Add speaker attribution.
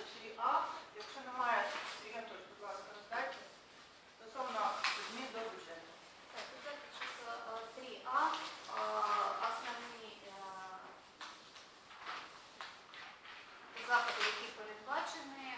Speaker 1: ключові А. Якщо немає, Сергій Анатольович, будь ласка, роздайте. Стосовно змін до бюджету.
Speaker 2: Так, бюджет числа е, 3А. Е, основні е, заходи, які передбачені.